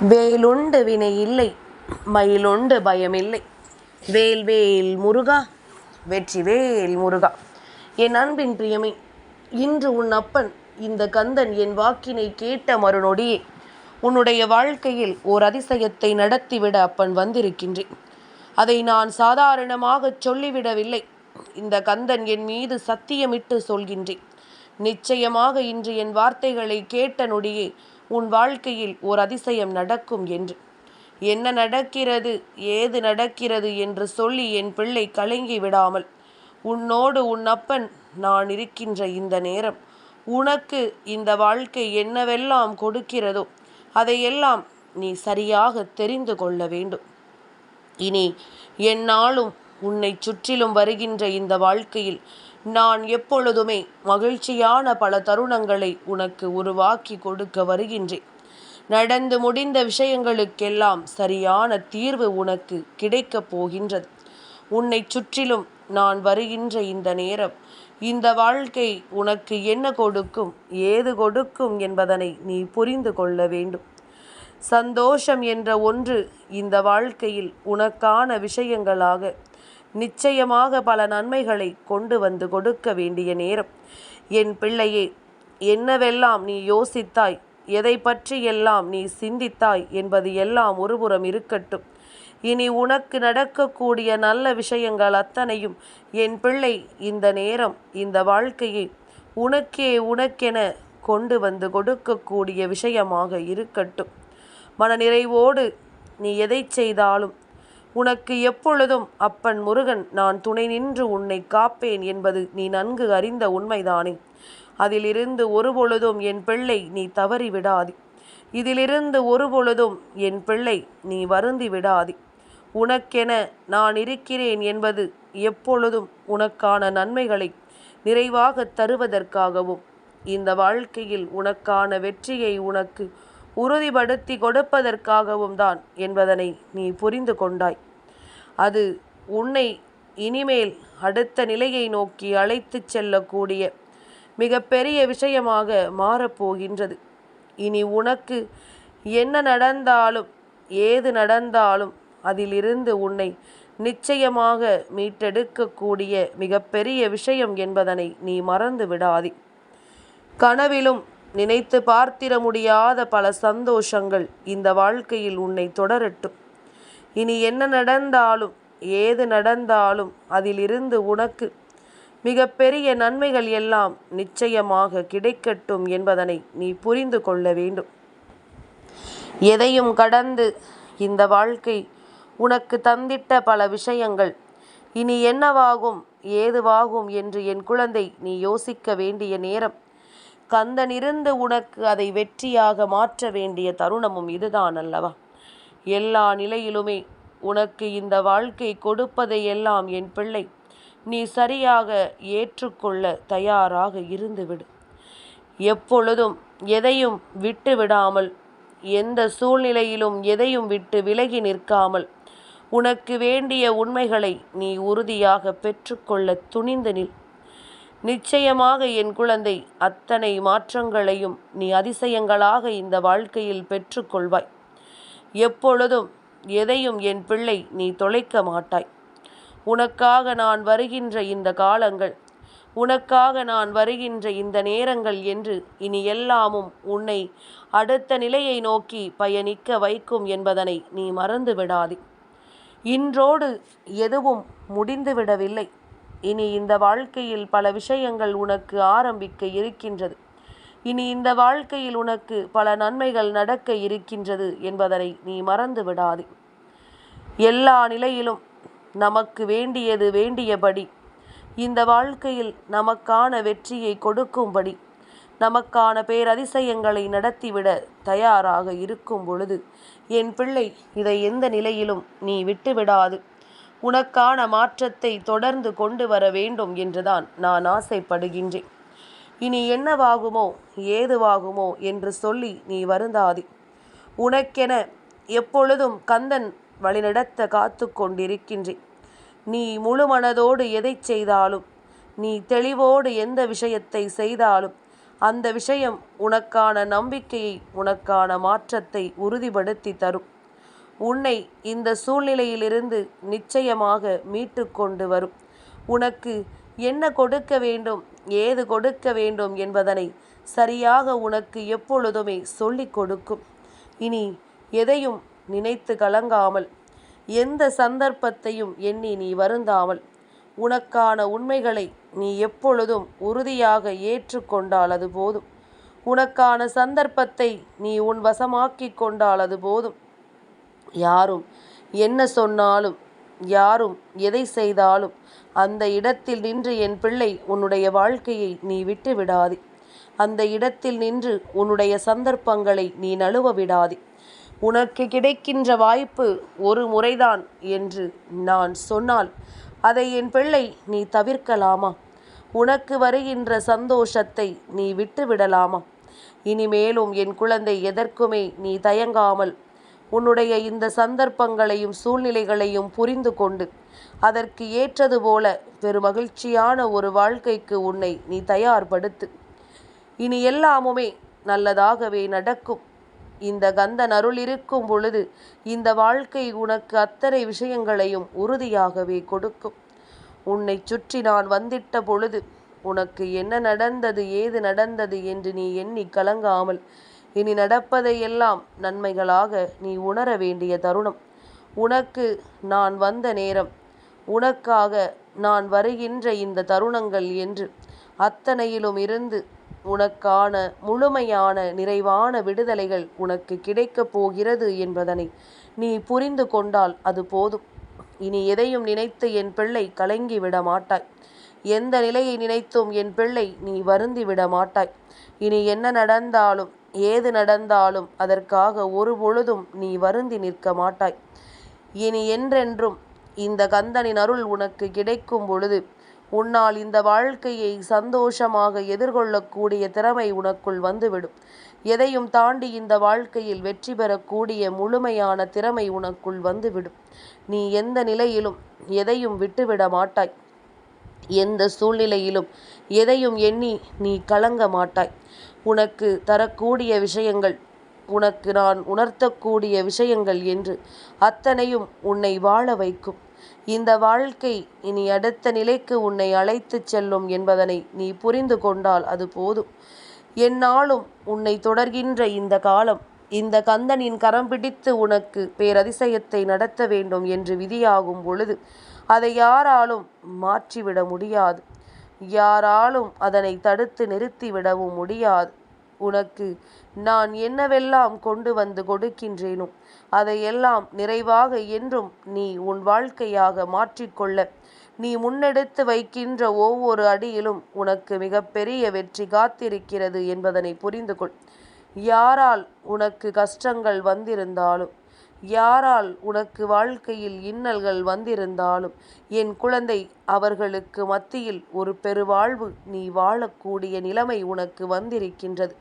வேலுண்டு வினை இல்லை மயிலுண்டு பயமில்லை. வேல் வேல் முருகா வெற்றி வேல் முருகா. என் அன்பின் பிரியமே இன்று உன் அப்பன் இந்த கந்தன் என் வாக்கினை கேட்ட மறுநொடியே உன்னுடைய வாழ்க்கையில் ஓர் அதிசயத்தை நடத்திவிட அப்பன் வந்திருக்கின்றேன். அதை நான் சாதாரணமாகச் சொல்லிவிடவில்லை. இந்த கந்தன் என் மீது சத்தியமிட்டு சொல்கின்றேன். நிச்சயமாக இன்று என் வார்த்தைகளை கேட்ட நொடியே உன் வாழ்க்கையில் ஓர் அதிசயம் நடக்கும் என்று. என்ன நடக்கிறது? ஏது நடக்கிறது என்று சொல்லி என் பிள்ளை கலங்கி விடாமல் உன்னோடு உன் அப்பன் நான் இருக்கின்ற இந்த நேரம் உனக்கு இந்த வாழ்க்கை என்னவெல்லாம் கொடுக்கிறதோ அதையெல்லாம் நீ சரியாக தெரிந்து கொள்ள வேண்டும். இனி என்னாலும் உன்னை சுற்றிலும் வருகின்ற இந்த வாழ்க்கையில் நான் எப்பொழுதுமே மகிழ்ச்சியான பல தருணங்களை உனக்கு உருவாக்கி கொடுக்க வருகின்றேன். நடந்து முடிந்த விஷயங்களுக்கெல்லாம் சரியான தீர்வு உனக்கு கிடைக்கப் போகின்றது. உன்னை சுற்றிலும் நான் வருகின்ற இந்த நேரம் இந்த வாழ்க்கை உனக்கு என்ன கொடுக்கும் ஏது கொடுக்கும் என்பதனை நீ புரிந்து கொள்ள வேண்டும். சந்தோஷம் என்ற ஒன்று இந்த வாழ்க்கையில் உனக்கான விஷயங்களாக நிச்சயமாக பல நன்மைகளை கொண்டு வந்து கொடுக்க வேண்டிய நேரம். என் பிள்ளையே என்னவெல்லாம் நீ யோசித்தாய்? எதை பற்றி எல்லாம் நீ சிந்தித்தாய் என்பது எல்லாம் ஒருபுறம் இருக்கட்டும். இனி உனக்கு நடக்கக்கூடிய நல்ல விஷயங்கள் அத்தனையும் என் பிள்ளை இந்த நேரம் இந்த வாழ்க்கையை உனக்கே உனக்கென கொண்டு வந்து கொடுக்கக்கூடிய விஷயமாக இருக்கட்டும். மனநிறைவோடு நீ எதை செய்தாலும் உனக்கு எப்பொழுதும் அப்பன் முருகன் நான் துணை நின்று உன்னை காப்பேன் என்பது நீ நன்கு அறிந்த உண்மைதானே. அதிலிருந்து ஒருபொழுதும் என் பிள்ளை நீ தவறி விடாதி. இதிலிருந்து ஒருபொழுதும் என் பிள்ளை நீ வருந்தி விடாதி. உனக்கென நான் இருக்கிறேன் என்பது எப்பொழுதும் உனக்கான நன்மைகளை நிறைவாக தருவதற்காகவும் இந்த வாழ்க்கையில் உனக்கான வெற்றியை உனக்கு உறுதிப்படுத்தி கொடுப்பதற்காகவும் தான் என்பதனை நீ புரிந்து கொண்டாய். அது உன்னை இனிமேல் அடுத்த நிலையை நோக்கி அழைத்துச் செல்லக்கூடிய மிகப்பெரிய விஷயமாக மாறப்போகின்றது. இனி உனக்கு என்ன நடந்தாலும் ஏது நடந்தாலும் அதிலிருந்து உன்னை நிச்சயமாக மீட்டெடுக்கக்கூடிய மிகப்பெரிய விஷயம் என்பதனை நீ மறந்து விடாதே. கனவிலும் நினைத்து பார்த்திட முடியாத பல சந்தோஷங்கள் இந்த வாழ்க்கையில் உன்னை தொடரட்டும். இனி என்ன நடந்தாலும் ஏது நடந்தாலும் அதிலிருந்து உனக்கு மிகப்பெரிய நன்மைகள் எல்லாம் நிச்சயமாக கிடைக்கட்டும் என்பதனை நீ புரிந்து கொள்ள வேண்டும். எதையும் கடந்து இந்த வாழ்க்கை உனக்கு தந்திட்ட பல விஷயங்கள் இனி என்னவாகும் ஏதுவாகும் என்று என் குழந்தை நீ யோசிக்க வேண்டிய நேரம். கந்தனிருந்து உனக்கு அதை வெற்றியாக மாற்ற வேண்டிய தருணமும் இதுதான் அல்லவா? எல்லா நிலையிலுமே உனக்கு இந்த வாழ்க்கை கொடுப்பதை எல்லாம் என் பிள்ளை நீ சரியாக ஏற்றுக்கொள்ள தயாராக இருந்துவிடு. எப்பொழுதும் எதையும் விட்டு விடாமல் எந்த சூழ்நிலையிலும் எதையும் விட்டு விலகி நிற்காமல் உனக்கு வேண்டிய உண்மைகளை நீ உறுதியாக பெற்றுக்கொள்ள துணிந்து நில். நிச்சயமாக என் குழந்தை அத்தனை மாற்றங்களையும் நீ அதிசயங்களாக இந்த வாழ்க்கையில் பெற்றுக்கொள்வாய். எப்பொழுதும் எதையும் என் பிள்ளை நீ தொலைக்க மாட்டாய். உனக்காக நான் வருகின்ற இந்த காலங்கள் உனக்காக நான் வருகின்ற இந்த நேரங்கள் என்று இனி எல்லாமும் உன்னை அடுத்த நிலையை நோக்கி பயணிக்க வைக்கும் என்பதனை நீ மறந்து விடாதே இன்றோடு எதுவும் முடிந்துவிடவில்லை. இனி இந்த வாழ்க்கையில் பல விஷயங்கள் உனக்கு ஆரம்பிக்க இருக்கின்றது. இனி இந்த வாழ்க்கையில் உனக்கு பல நன்மைகள் நடக்க இருக்கின்றது என்பதனை நீ மறந்து விடாதே. எல்லா நிலையிலும் நமக்கு வேண்டியது வேண்டியபடி இந்த வாழ்க்கையில் நமக்கான வெற்றியை கொடுக்கும்படி நமக்கான பேரதிசயங்களை நடத்திவிட தயாராக இருக்கும் பொழுது என் பிள்ளை இதை எந்த நிலையிலும் நீ விட்டுவிடாது. உனக்கான மாற்றத்தை தொடர்ந்து கொண்டு வர வேண்டும் என்றுதான் நான் ஆசைப்படுகின்றேன். இனி என்னவாகுமோ ஏதுவாகுமோ என்று சொல்லி நீ வருந்தாதே. உனக்கென எப்பொழுதும் கந்தன் வழிநடத்த காத்து கொண்டிருக்கின்றேன். நீ முழு மனதோடு எதை செய்தாலும் நீ தெளிவோடு எந்த விஷயத்தை செய்தாலும் அந்த விஷயம் உனக்கான நம்பிக்கையை உனக்கான மாற்றத்தை உறுதிப்படுத்தி தரும். உன்னை இந்த சூழ்நிலையிலிருந்து நிச்சயமாக மீட்டு கொண்டு வரும். உனக்கு என்ன கொடுக்க வேண்டும் ஏது கொடுக்க வேண்டும் என்பதனை சரியாக உனக்கு எப்பொழுதுமே சொல்லிக் கொடுக்கும். இனி எதையும் நினைத்து கலங்காமல் எந்த சந்தர்ப்பத்தையும் எண்ணி நீ வருந்தாமல் உனக்கான உண்மைகளை நீ எப்பொழுதும் உறுதியாக ஏற்றுக்கொண்டால் அது போதும். உனக்கான சந்தர்ப்பத்தை நீ உன் வசமாக்கி கொண்டால் அது போதும். யாரும்? என்ன சொன்னாலும்? யாரும் எதை செய்தாலும்? அந்த இடத்தில் நின்று என் பிள்ளை உன்னுடைய வாழ்க்கையை நீ விட்டு விடாதே. அந்த இடத்தில் நின்று உன்னுடைய சந்தர்ப்பங்களை நீ நழுவ விடாதே. உனக்கு கிடைக்கின்ற வாய்ப்பு ஒரு முறைதான் என்று நான் சொன்னால் அதை என் பிள்ளை நீ தவிர்க்கலாமா? உனக்கு வருகின்ற சந்தோஷத்தை நீ விட்டு விடலாமா? இனிமேலும் என் குழந்தை எதற்குமே நீ தயங்காமல் உன்னுடைய இந்த சந்தர்ப்பங்களையும் சூழ்நிலைகளையும் புரிந்து கொண்டு அதற்கு ஏற்றது போல பெருமகிழ்ச்சியான ஒரு வாழ்க்கைக்கு உன்னை நீ தயார்படுத்து. இனி எல்லாமுமே நல்லதாகவே நடக்கும். இந்த கந்தன் அருள் இருக்கும் பொழுது இந்த வாழ்க்கை உனக்கு அத்தனை விஷயங்களையும் உறுதியாகவே கொடுக்கும். உன்னை சுற்றி நான் வந்திட்ட பொழுது உனக்கு என்ன நடந்தது ஏது நடந்தது என்று நீ எண்ணி கலங்காமல் இனி நடப்பதையெல்லாம் நன்மைகளாக நீ உணர வேண்டிய தருணம். உனக்கு நான் வந்த நேரம். உனக்காக நான் வருகின்ற இந்த தருணங்கள் என்று அத்தனையிலும் இருந்து உனக்கான முழுமையான நிறைவான விடுதலைகள் உனக்கு கிடைக்கப் போகிறது என்பதனை நீ புரிந்து கொண்டால் அது போதும். இனி எதையும் நினைத்து என் பிள்ளை கலங்கி விட மாட்டாய். எந்த நிலையை நினைத்தும் என் பிள்ளை நீ வருந்தி விட மாட்டாய். இனி என்ன நடந்தாலும் ஏது நடந்தாலும் அதற்காக ஒரு பொழுதும் நீ வருந்தி நிற்க மாட்டாய். இனி என்றென்றும் இந்த கந்தனின் அருள் உனக்கு கிடைக்கும் பொழுது உன்னால் இந்த வாழ்க்கையை சந்தோஷமாக எதிர்கொள்ளக்கூடிய திறமை உனக்குள் வந்துவிடும். எதையும் தாண்டி இந்த வாழ்க்கையில் வெற்றி பெறக்கூடிய முழுமையான திறமை உனக்குள் வந்துவிடும். நீ எந்த நிலையிலும் எதையும் விட்டுவிட மாட்டாய். எந்த சூழ்நிலையிலும் எதையும் எண்ணி நீ கலங்க மாட்டாய். உனக்கு தரக்கூடிய விஷயங்கள் உனக்கு நான் உணர்த்தக்கூடிய விஷயங்கள் என்று அத்தனையும் உன்னை வாழ வைக்கும். இந்த வாழ்க்கை இனி அடுத்த நிலைக்கு உன்னை அழைத்துச் செல்லும் என்பதனை நீ புரிந்து கொண்டால் அது போதும். என்னாலும் உன்னை தொடர்கின்ற இந்த காலம் இந்த கந்தனின் கரம் பிடித்து உனக்கு பேரதிசயத்தை நடத்த வேண்டும் என்று விதியாகும் பொழுது அதை யாராலும் மாற்றிவிட முடியாது. யாராலும் அதனை தடுத்து நிறுத்திவிடவும் முடியாது. உனக்கு நான் என்னவெல்லாம் கொண்டு வந்து கொடுக்கின்றேனோ அதையெல்லாம் நிறைவாக என்றும் நீ உன் வாழ்க்கையாக மாற்றிக்கொள்ள. நீ முன்னெடுத்து வைக்கின்ற ஒவ்வொரு அடியிலும் உனக்கு மிகப்பெரிய வெற்றி காத்திருக்கிறது என்பதனை புரிந்து கொள் யாரால் உனக்கு கஷ்டங்கள் வந்திருந்தாலும் யாரால் உனக்கு வாழ்க்கையில் இன்னல்கள் வந்திருந்தாலும் என் குழந்தை அவர்களுக்கு மத்தியில் ஒரு பெருவாழ்வு நீ வாழக்கூடிய நிலைமை உனக்கு வந்திருக்கின்றது.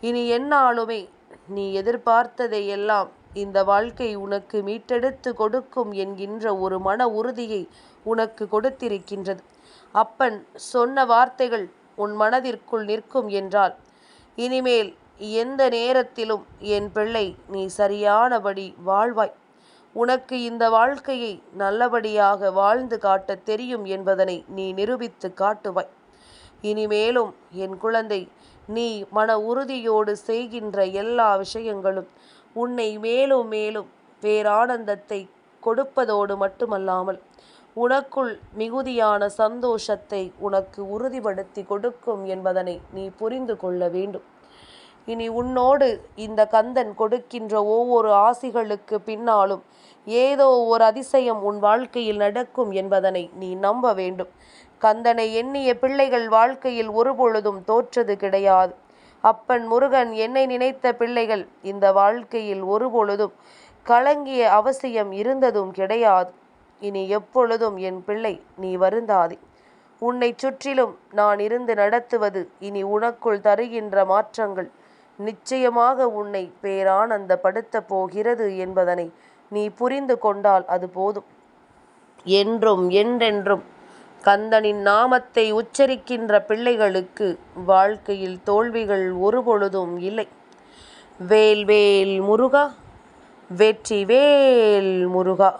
இனி என்னாலுமே நீ எதிர்பார்த்ததையெல்லாம் இந்த வாழ்க்கை உனக்கு மீட்டெடுத்து கொடுக்கும் என்கின்ற ஒரு மன உறுதியை உனக்கு கொடுத்திருக்கின்றது. அப்பன் சொன்ன வார்த்தைகள் உன் மனதிற்குள் நிற்கும் என்றால் இனிமேல் எந்த நேரத்திலும் என் பிள்ளை நீ சரியானபடி வாழ்வாய். உனக்கு இந்த வாழ்க்கையை நல்லபடியாக வாழ்ந்து காட்ட தெரியும் என்பதனை நீ நிரூபித்து காட்டுவாய். இனிமேலும் என் குழந்தை நீ மன உறுதியோடு செய்கின்ற எல்லா விஷயங்களும் உன்னை மேலும் மேலும் பேரானந்தத்தை கொடுப்பதோடு மட்டுமல்லாமல் உனக்குள் மிகுதியான சந்தோஷத்தை உனக்கு உறுதிப்படுத்தி கொடுக்கும் என்பதனை நீ புரிந்து கொள்ள வேண்டும். இனி உன்னோடு இந்த கந்தன் கொடுக்கின்ற ஒவ்வொரு ஆசிகளுக்கு பின்னாலும் ஏதோ ஒரு அதிசயம் உன் வாழ்க்கையில் நடக்கும் என்பதனை நீ நம்ப வேண்டும். கந்தனை எண்ணிய பிள்ளைகள் வாழ்க்கையில் ஒருபொழுதும் தோற்றது கிடையாது. அப்பன் முருகன் என்னை நினைத்த பிள்ளைகள் இந்த வாழ்க்கையில் ஒருபொழுதும் கலங்கிய அவசியம் இருந்ததும் கிடையாது. இனி எப்பொழுதும் என் பிள்ளை நீ வருந்தாதே. உன்னை சுற்றிலும் நான் இருந்து நடத்துவது இனி உனக்குள் தருகின்ற மாற்றங்கள். நிச்சயமாக உன்னை பேரானந்தப்படுத்தப் போகிறது என்பதனை நீ புரிந்து கொண்டால் அது போதும். என்றும் என்றென்றும் கந்தனின் நாமத்தை உச்சரிக்கின்ற பிள்ளைகளுக்கு வாழ்க்கையில் தோல்விகள் ஒருபொழுதும் இல்லை. வேல் வேல் முருகா வெற்றி வேல் முருகா.